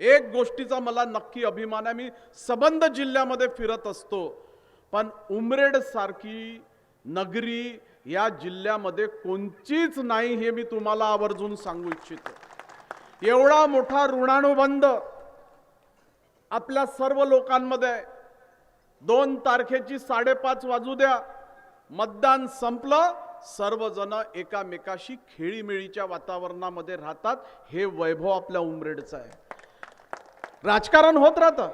एक गोष्टीचा मला नक्की अभिमान आहे. मी सबंध जिल्ह्यामध्ये फिरत असतो. पण उमरेड सारखी नगरी या जिल्ह्यामध्ये कोणचीच नाही हे मी तुम्हाला आवर्जून सांगू इच्छितो. एवढा मोठा ऋणानुबंध आपल्या सर्व लोकांमध्ये आहे. दोन तारखेची साडेपाच वाजू द्या. मतदान संपलं. सर्वजण एकामेकाशी खेळीमेळीच्या वातावरणामध्ये राहतात. हे वैभव आपल्या उमरेडचं आहे. राजकारण होत राहतं.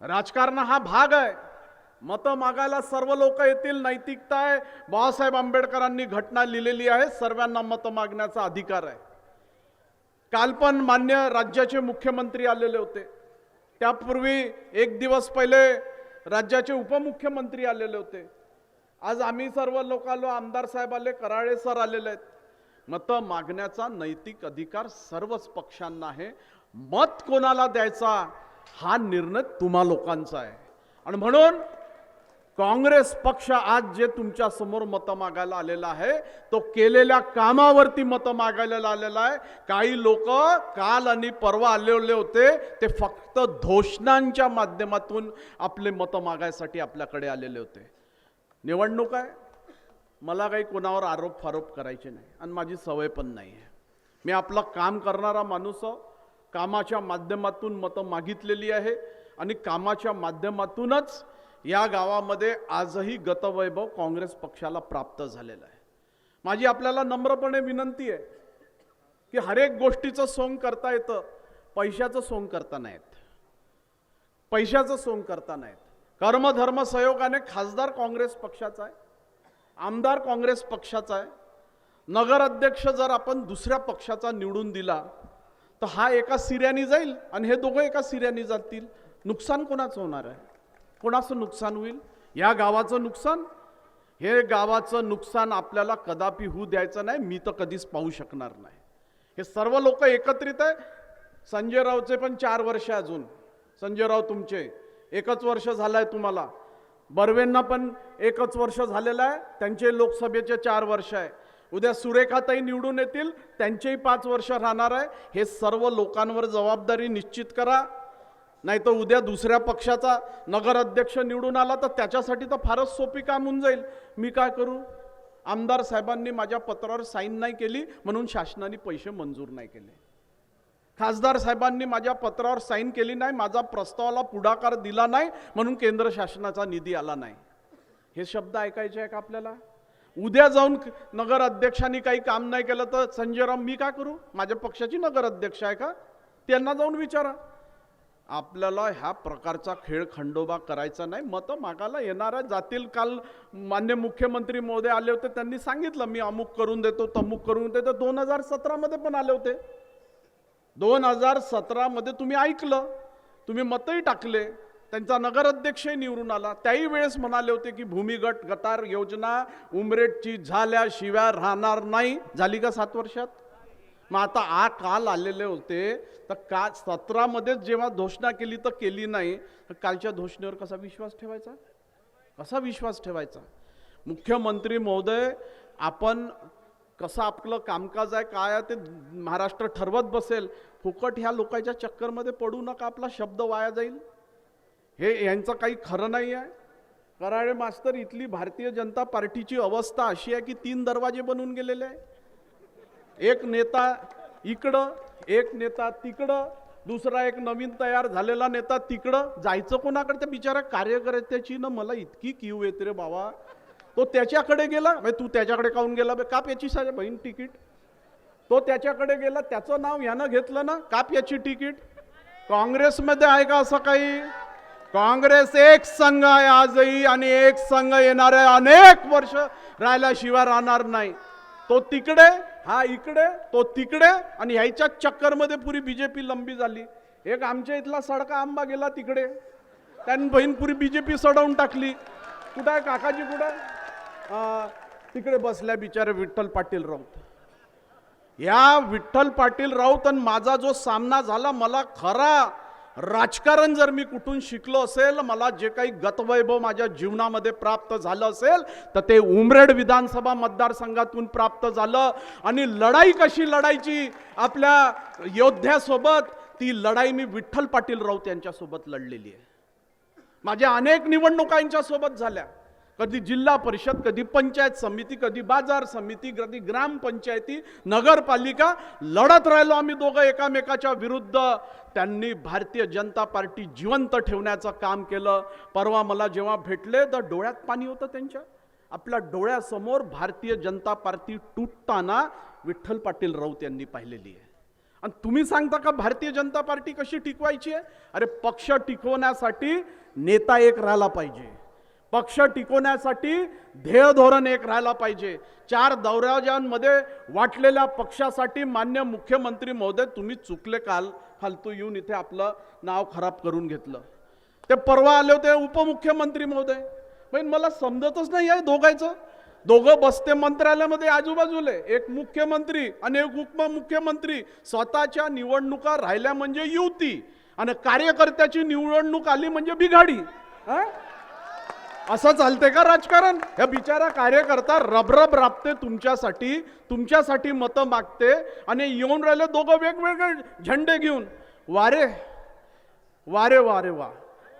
राजकारण हा भाग आहे. मतं मागायला सर्व लोक येतील नैतिकता आहे. बाबासाहेब आंबेडकरांनी घटना लिहिलेली आहे सर्वांना मतं मागण्याचा अधिकार आहे. काल पण मान्य राज्याचे मुख्यमंत्री आलेले होते. त्यापूर्वी एक दिवस पहिले राज्याचे उपमुख्यमंत्री आलेले होते. आज आम्ही सर्व लोक आलो आमदार साहेब आले कराळे सर आलेले आहेत. मतं मागण्याचा नैतिक अधिकार सर्वच पक्षांना आहे. मत कोणाला द्यायचा हा निर्णय तुम्हा लोकांचा आहे. आणि म्हणून काँग्रेस पक्ष आज जे तुमच्यासमोर मतं मागायला आलेला आहे तो केलेल्या कामावरती मतं मागायला आलेला आहे. काही लोक काल आणि परवा आलेले होते ते फक्त घोषणांच्या माध्यमातून आपले मतं मागायसाठी आपल्याकडे आलेले होते. निवडणूक आहे. मला काही कोणावर आरोप फारोप करायचे नाही आणि माझी सवय पण नाही आहे मी आपलं काम करणारा माणूस आहो. कामाच्या माध्यमातून मतं मागितलेली आहे आणि कामाच्या माध्यमातूनच या गावामध्ये आजही गतवैभव काँग्रेस पक्षाला प्राप्त झालेलं आहे. माझी आपल्याला नम्रपणे विनंती आहे की हरेक गोष्टीचं सोंग करता येतं पैशाचं सोंग करता नाहीत. पैशाचं सोंग करता नाहीत. कर्मधर्म सहयोगाने खासदार काँग्रेस पक्षाचा आहे आमदार काँग्रेस पक्षाचा आहे. नगर अध्यक्ष जर आपण दुसऱ्या पक्षाचा निवडून दिला तर हा एका सिऱ्यानी जाईल आणि हे दोघं एका सिऱ्याने जातील. नुकसान कोणाचं होणार आहे? कोणाचं नुकसान होईल? या गावाचं नुकसान? हे गावाचं नुकसान आपल्याला कदापि होऊ द्यायचं नाही. मी तर कधीच पाहू शकणार नाही. हे सर्व लोक एकत्रित आहे. संजय रावचे पण चार वर्ष आहे अजून. संजय राव तुमचे. एकच वर्ष झालं आहे तुम्हाला. बर्वेंना पण एकच वर्ष झालेलं आहे. त्यांचे लोकसभेचे चार वर्ष आहे. उद्या सुरेखाताई निवडून येतील त्यांचेही पाच वर्ष राहणार आहे. हे सर्व लोकांवर जबाबदारी निश्चित करा. नाही तर उद्या दुसऱ्या पक्षाचा नगराध्यक्ष निवडून आला तर त्याच्यासाठी तर फारच सोपी काम होऊन जाईल. मी काय करू? आमदार साहेबांनी माझ्या पत्रावर साईन नाही केली म्हणून शासनाने पैसे मंजूर नाही केले. खासदार साहेबांनी माझ्या पत्रावर साईन केली नाही माझा प्रस्तावाला पुढाकार दिला नाही म्हणून केंद्र शासनाचा निधी आला नाही. हे शब्द ऐकायचे आहे का आपल्याला? उद्या जाऊन नगर अध्यक्षांनी काही काम नाही केलं तर संजयराम मी का करू? माझ्या पक्षाची नगर अध्यक्ष आहे का? त्यांना जाऊन विचारा. आपल्याला ह्या प्रकारचा खेळ खंडोबा करायचा नाही. मतं मागायला येणाऱ्या जातील. काल मान्य मुख्यमंत्री महोदय आले होते. त्यांनी सांगितलं मी अमुक करून देतो तमुक करून देतो. दोन हजार सतरामध्ये पण आले होते. दोन हजार सतरामध्ये तुम्ही ऐकलं. तुम्ही मतही टाकले. त्यांचा नगराध्यक्षही निवडून आला. त्याही वेळेस म्हणाले होते की भूमिगट गटार योजना उमरेटची झाल्याशिवाय राहणार नाही. झाली का सात वर्षात? मग आता आ काल आलेले होते. तर का सतरामध्येच जेव्हा घोषणा केली तर केली नाही. तर कालच्या घोषणेवर कसा विश्वास ठेवायचा? कसा विश्वास ठेवायचा? मुख्यमंत्री महोदय आपण कसं आपलं कामकाज आहे काय आहे ते महाराष्ट्र ठरवत बसेल. फुकट ह्या लोकांच्या चक्करमध्ये पडू नका. आपला शब्द वाया जाईल. हे यांचं काही खरं नाही आहे. कराळे मास्तर इथली भारतीय जनता पार्टीची अवस्था अशी आहे की तीन दरवाजे बनवून गेलेले आहे. एक नेता इकडं एक नेता तिकडं दुसरा एक नवीन तयार झालेला नेता तिकडं. जायचं कोणाकडे त्या बिचारा कार्यकर्त्याची ना मला इतकी किव येते रे बाबा. तो त्याच्याकडे गेला? भाई तू त्याच्याकडे काहून गेला? बे काप याची साहेब बहीण तिकीट. तो त्याच्याकडे गेला? त्याचं नाव यानं घेतलं ना? काप याची तिकीट. काँग्रेसमध्ये आहे का असं काही? काँग्रेस एक संघ आहे आजही आणि एक संघ येणारे अनेक वर्ष राहिल्याशिवाय राहणार नाही. तो तिकडे हा इकडे तो तिकडे आणि ह्याच्या चक्करमध्ये पुरी बीजेपी लंबी झाली. एक आमच्या इथला सडका आंबा गेला तिकडे. त्यांनी बहीण पुरी बीजेपी सडवून टाकली. कुठं आहे काकाजी कुठं आहे? तिकडे बसल्या बिचारे विठ्ठल पाटील राऊत. या विठ्ठल पाटील राऊत आणि माझा जो सामना झाला मला खरा राजकारण जर मी कुठून शिकलो असेल मला जे काही गतवैभव माझ्या जीवनामध्ये प्राप्त झालं असेल तर ते उमरेड विधानसभा मतदारसंघातून प्राप्त झालं. आणि लढाई कशी लढायची आपल्या योद्ध्यासोबत ती लढाई मी विठ्ठल पाटील राऊत यांच्यासोबत लढलेली आहे. माझ्या अनेक निवडणुका यांच्यासोबत झाल्या. कधी जिल्हा परिषद कधी पंचायत समिती कधी बाजार समिती कधी ग्रामपंचायती नगरपालिका लढत राहिलो आम्ही दोघं एकामेकाच्या विरुद्ध. त्यांनी भारतीय जनता पार्टी जिवंत ठेवण्याचं काम केलं. परवा मला जेव्हा भेटले तर डोळ्यात पाणी होतं त्यांच्या. आपल्या डोळ्यासमोर भारतीय जनता पार्टी तुटताना विठ्ठल पाटील राऊत यांनी पाहिलेली आहे. आणि तुम्ही सांगता का भारतीय जनता पार्टी कशी टिकवायची आहे? अरे पक्ष टिकवण्यासाठी नेता एक राहिला पाहिजे. पक्ष टिकवण्यासाठी ध्येय धोरण एक राहायला पाहिजे. चार दौऱ्याजांमध्ये वाटलेल्या पक्षासाठी मान्य मुख्यमंत्री महोदय तुम्ही चुकले काल फालतू येऊन इथे आपलं नाव खराब करून घेतलं. ते परवा आले होते उपमुख्यमंत्री महोदय. पण मला समजतच नाही आहे दोघायचं दोघं बसते मंत्रालयामध्ये आजूबाजूले. एक मुख्यमंत्री आणि एक उपमुख्यमंत्री स्वतःच्या निवडणुका राहिल्या म्हणजे युती आणि कार्यकर्त्याची निवडणूक आली म्हणजे बिघाडी. हा? असं चालते का राजकारण? ह्या बिचारा कार्यकर्ता रबरब राबते तुमच्यासाठी तुमच्यासाठी मतं मागते आणि येऊन राहिले दोघं वेगवेगळे झेंडे घेऊन. वारे वारे वारे वा.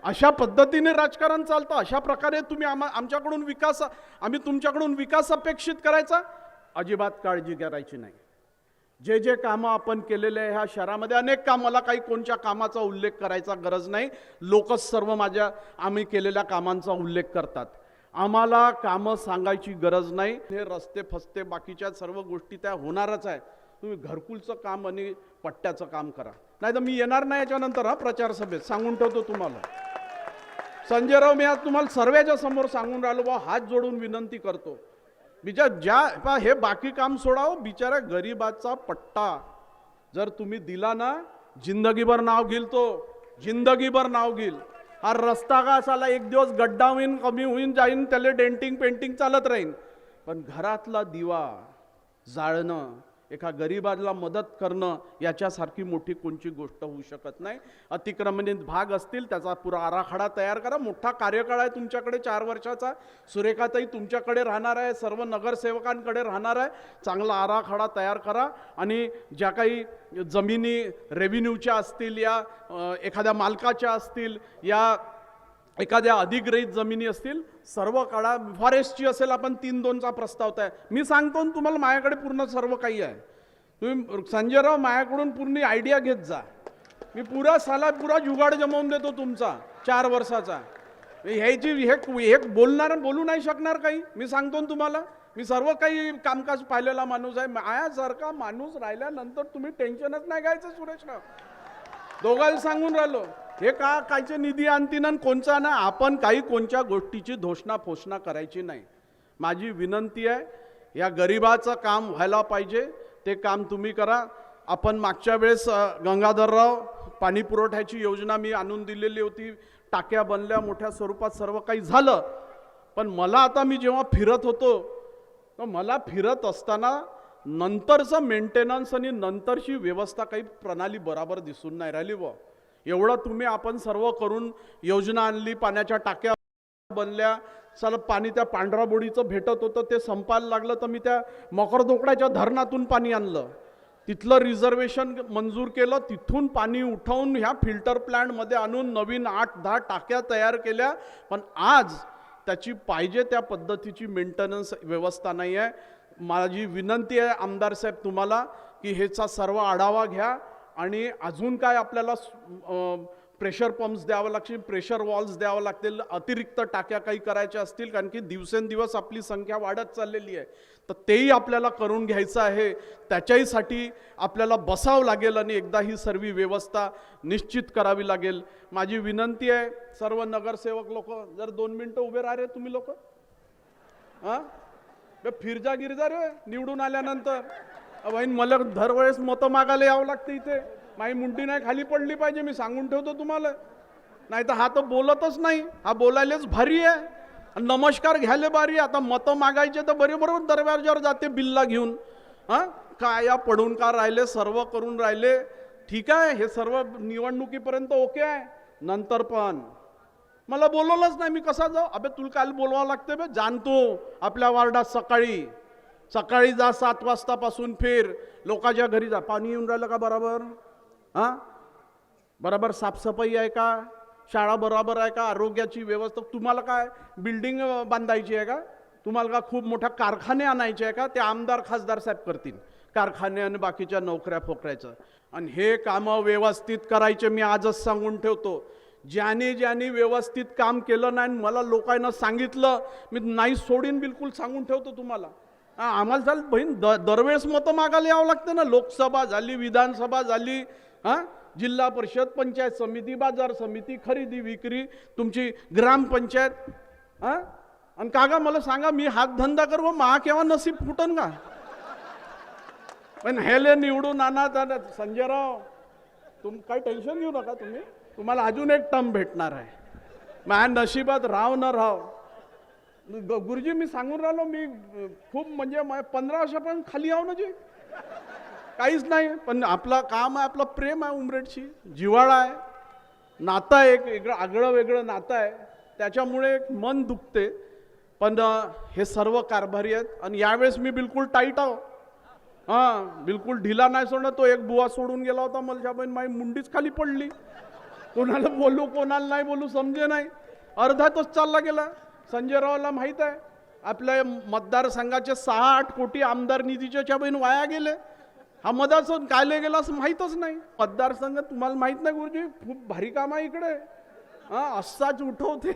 अशा पद्धतीने राजकारण चालतं अशा प्रकारे तुम्ही आम्हा आमच्याकडून विकास आम्ही तुमच्याकडून विकास अपेक्षित करायचा? अजिबात काळजी करायची नाही. जे जे कामं आपण केलेले आहे ह्या शहरामध्ये अनेक काम मला काही कोणत्या कामाचा उल्लेख करायचा गरज नाही. लोकच सर्व माझ्या आम्ही केलेल्या कामांचा उल्लेख करतात. आम्हाला कामं सांगायची गरज नाही. हे रस्ते फस्ते बाकीच्या सर्व गोष्टी त्या होणारच आहे. तुम्ही घरकुलचं काम आणि पट्ट्याचं काम करा. नाही तर मी येणार नाही याच्यानंतर हा प्रचार सभेत. सांगून ठेवतो तुम्हाला. संजयराव मी आज तुम्हाला सर्वेच्या समोर सांगून राहिलो बा हात जोडून विनंती करतो. बिचार ज्या पा हे बाकी काम सोडाव बिचारा गरीबाचा पट्टा. जर तुम्ही दिला ना जिंदगीभर नाव घेईल तो. जिंदगीभर नाव घेईल. हा रस्ता का असाला एक दिवस गड्डा होईन कमी होईन जाईन त्याला डेंटिंग पेंटिंग चालत राहीन. पण घरातला दिवा जाळणं एका गरीबाला मदत करणं याच्यासारखी मोठी कोणची गोष्ट होऊ शकत नाही. अतिक्रमणित भाग असतील त्याचा पुरा आराखडा तयार करा. मोठा कार्यकाळ आहे तुमच्याकडे चार वर्षाचा. सुरेखाताई तुमच्याकडे राहणार आहे सर्व नगरसेवकांकडे राहणार आहे. चांगला आराखडा तयार करा आणि ज्या काही जमिनी रेव्हेन्यूच्या असतील या एखाद्या मालकाच्या असतील या एखाद्या अधिग्रहित जमिनी असतील सर्व काळा फॉरेस्टची असेल आपण तीन दोनचा प्रस्ताव आहे मी सांगतो तुम्हाला माझ्याकडे पूर्ण सर्व काही आहे. तुम्ही संजयराव माझ्याकडून पूर्ण आयडिया घेत जा. मी पुरा साला पुरा जुगाड जमवून देतो तुमचा चार वर्षाचा. ह्याची हे हे बोलणार बोलू नाही शकणार काही. मी सांगतो तुम्हाला मी सर्व काही कामकाज पाहिलेला माणूस आहे. माझ्यासारखा माणूस राहिल्यानंतर तुम्ही टेन्शनच नाही घ्यायचं सुरेशराव दोघांना सांगून राहिलो. हे का कायचे निधी आणतीन आणि कोणचा ना? आपण काही कोणत्या गोष्टीची घोषणा फोषणा करायची नाही. माझी विनंती आहे या गरिबाचं काम व्हायला पाहिजे. ते काम तुम्ही करा. आपण मागच्या वेळेस गंगाधरराव पाणी पुरवठ्याची योजना मी आणून दिलेली होती. टाक्या बनल्या मोठ्या स्वरूपात सर्व काही झालं. पण मला आता मी जेव्हा फिरत होतो तर मला फिरत असताना नंतरचं मेंटेनन्स आणि नंतरची व्यवस्था काही प्रणाली बराबर दिसून नाही राहिली व एवढं तुम्ही आपण सर्व करून योजना आणली पाण्याच्या टाक्या बनल्या चला पाणी त्या पांढरा बोडीचं भेटत होतं ते संपायला लागलं तर मी त्या मकरदोकड्याच्या धरणातून पाणी आणलं. तिथलं रिझर्वेशन मंजूर केलं तिथून पाणी उठवून ह्या फिल्टर प्लॅन्टमध्ये आणून नवीन आठ दहा टाक्या तयार केल्या. पण आज त्याची पाहिजे त्या पद्धतीची मेंटेनन्स व्यवस्था नाही आहे माझी विनंती आहे आमदार साहेब तुम्हाला की ह्याचा सर्व आढावा घ्या. आणि अजून काय आपल्याला प्रेशर पंप्स द्यावं लागतील प्रेशर वॉल्स द्यावं लागतील अतिरिक्त टाक्या काही करायच्या असतील कारण की दिवसेंदिवस आपली संख्या वाढत चाललेली आहे. तर तेही आपल्याला करून घ्यायचं आहे. त्याच्याहीसाठी आपल्याला बसावं लागेल आणि एकदा ही सर्व व्यवस्था निश्चित करावी लागेल. माझी विनंती आहे सर्व नगरसेवक लोक जर दोन मिनटं उभे राहा रे तुम्ही लोक? हां? फिरजा गिरजा रे निवडून आल्यानंतर. वाईन मला दरवेळेस मतं मागायला यावं लागतं इथे. माझी मुंडी नाही खाली पडली पाहिजे मी सांगून ठेवतो तुम्हाला. नाही तर हा तर बोलतच नाही. हा बोलायलाच भारी आहे. आणि नमस्कार घ्यायला भारी आता मतं मागायचे तर बरे बरोबर दरवाजावर जाते बिल्ला घेऊन. हां? काय या पडून का राहिले सर्व करून राहिले. ठीक आहे हे सर्व निवडणुकीपर्यंत ओके आहे. नंतर पण. मला बोलवलंच नाही मी कसा जाऊ? अबे तुला काल बोलवावं लागते बे जाणतो. आपल्या वार्डात सकाळी. सकाळी जा सात वाजतापासून फिर. लोकांच्या घरी जा पाणी येऊन राहिलं का बरोबर? हां? बरोबर साफसफाई आहे का? शाळा बरोबर आहे का? आरोग्याची व्यवस्था तुम्हाला काय? बिल्डिंग बांधायची आहे का? तुम्हाला का खूप मोठ्या कारखाने आणायचे आहे का? ते आमदार खासदार साहेब करतील. कारखाने आणि बाकीच्या नोकऱ्या फोकऱ्याचं. आणि हे कामं व्यवस्थित करायचे मी आजच सांगून ठेवतो. ज्याने ज्याने व्यवस्थित काम केलं नाही आणि मला लोकांना सांगितलं मी नाही सोडीन बिलकुल सांगून ठेवतो तुम्हाला. आम्हाला चाल बहीण द दरवेळेस मतं मागायला यावं लागतं ना. लोकसभा झाली विधानसभा झाली हां? जिल्हा परिषद पंचायत समिती बाजार समिती खरेदी विक्री तुमची ग्रामपंचायत हां? आणि कागा मला सांगा मी हात धंदा करू महा केव्हा नसीब फुटन का? पण हेले निवडून आणा तर संजयराव तुम काही टेन्शन घेऊ नका तुम्ही. तुम्हाला अजून एक टर्म भेटणार आहे. माझ्या नशिबात राव न राव. गुरुजी मी सांगून राहिलो मी खूप म्हणजे मा- पंधरा वर्षापर्यंत खाली आहो ना जी. काहीच नाही पण आपलं काम आहे आपलं प्रेम आहे उमरेडशी. जिव्हाळा आहे. नातं आहे एक वेगळं आगळं वेगळं नातं आहे. त्याच्यामुळे एक मन दुखते. पण हे सर्व कारभारी आहेत. आणि यावेळेस मी बिलकुल टाईट आहो. हां बिलकुल ढिला नाही सोडणं तो एक बुवा सोडून गेला होता मला बहीण माझी मुंडीच खाली पडली. कोणाला बोलू कोणाला नाही बोलू समजे नाही. अर्धा तोच चालला गेला. संजय रावला माहीत आहे. आपल्या मतदारसंघाचे सहा आठ कोटी आमदार निधीच्या बहीण वाया गेले. हा मतदारसंघ कायले गेला असं माहीतच नाही. मतदारसंघ तुम्हाला माहीत नाही गुरुजी खूप भारी काम आहे इकडे. हा असाच उठवते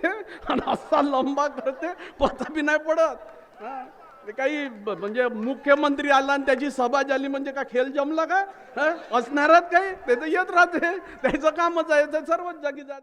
आणि असा लंबा करते पता बी नाही पडत. हा ते काही म्हणजे मुख्यमंत्री आला आणि त्याची सभा झाली म्हणजे का खेळ जमला का? हा? असणारच काही ते तर येत राहते. त्याचं कामच आहे ते सर्वच जागी जात.